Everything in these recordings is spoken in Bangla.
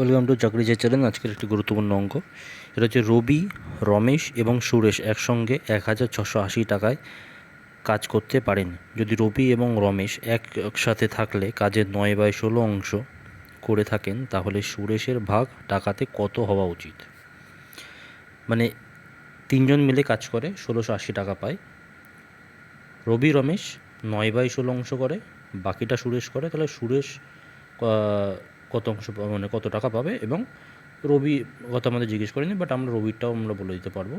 ওয়েলকাম টু চাকরি যে চ্যানেল আজকের একটি গুরুত্বপূর্ণ অঙ্ক। এটা হচ্ছে রবি, রমেশ এবং সুরেশ একসঙ্গে এক হাজার ছশো আশি টাকায় কাজ করতে পারেন। যদি রবি এবং রমেশ এক, একসাথে থাকলে কাজের নয় বাই ষোলো অংশ করে থাকেন, তাহলে সুরেশের ভাগ টাকাতে কত হওয়া উচিত? মানে তিনজন মিলে কাজ করে, ষোলোশো আশি টাকা পায়। রবি, রমেশ নয় বাই ষোলো অংশ করে, বাকিটা সুরেশ করে, তাহলে সুরেশ কত অংশ মানে কত টাকা পাবে এবং রবি কথা আমাদের জিজ্ঞেস করেনি বাট আমরা রবিরটাও আমরা বলে দিতে পারব।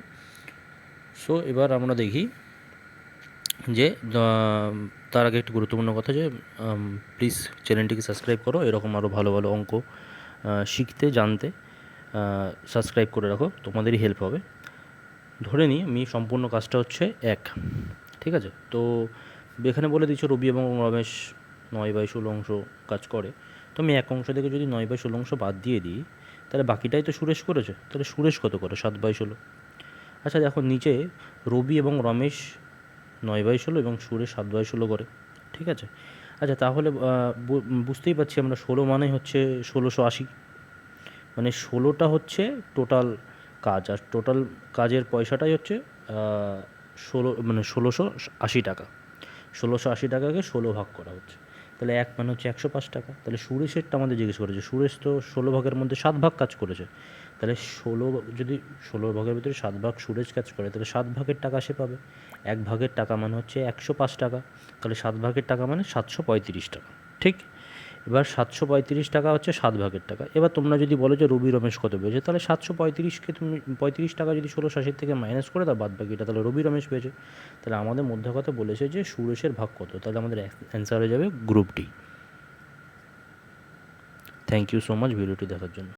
সো এবার আমরা দেখি যে তার আগে একটি গুরুত্বপূর্ণ কথা যে প্লিজ চ্যানেলটিকে সাবস্ক্রাইব করো, এরকম আরও ভালো ভালো অঙ্ক শিখতে, জানতে সাবস্ক্রাইব করে রাখো, তোমাদেরই হেল্প হবে। ধরে নিই, আমি সম্পূর্ণ কাজটা হচ্ছে এক, ঠিক আছে? তো এখানে বলে দিচ্ছ রবি এবং রমেশ নয় বাই ষোলো অংশ কাজ করে। তো আমি এক অংশ থেকে যদি নয় বাই ষোলো অংশ বাদ দিয়ে দিই, তাহলে বাকিটাই তো সুরেশ করেছে। তাহলে সুরেশ কত করে? সাত বাই ষোলো। আচ্ছা দেখো, নিচে রবি এবং রমেশ নয় বাই ষোলো এবং সুরেশ সাত বাই ষোলো করে। ঠিক আছে? আচ্ছা তাহলে বুঝতেই পারছি আমরা ষোলো মানে হচ্ছে ষোলোশো আশি। মানে ষোলোটা হচ্ছে টোটাল কাজ, আর টোটাল কাজের পয়সাটাই হচ্ছে ষোলো মানে ষোলোশো আশি টাকা। ষোলোশো আশি টাকাকে ষোলো ভাগ করা হচ্ছে। তাহলে এক মানে হচ্ছে একশো পাঁচ টাকা। তাহলে সুরেশেরটা আমাদের জিজ্ঞেস করেছে। সুরেশ তো ষোলো ভাগের মধ্যে সাত ভাগ কাজ করেছে। তাহলে ষোলো যদি ষোলো ভাগের ভিতরে সাত ভাগ সুরেশ কাজ করে, তাহলে সাত ভাগের টাকা সে পাবে। এক ভাগের টাকা মানে হচ্ছে একশো পাঁচ টাকা। তাহলে সাত ভাগের টাকা মানে সাতশো পঁয়ত্রিশ টাকা। ঠিক? এবার সাতশো পঁয়ত্রিশ টাকা হচ্ছে সাত ভাগের টাকা। এবার তোমরা যদি বলো যে রবি, রমেশ কত পেয়েছে, তাহলে সাতশো পঁয়ত্রিশকে তুমি, পঁয়ত্রিশ টাকা যদি ষোলো আশির থেকে মাইনাস করে দাও বাদ বাকিটা, তাহলে রবি, রমেশ পেয়েছে। তাহলে আমাদের মধ্যে কথা বলেছে যে সুরেশের ভাগ কত, তাহলে আমাদের অ্যান্সার হয়ে যাবে group D thank you so much ভিডিওটি দেখার জন্য।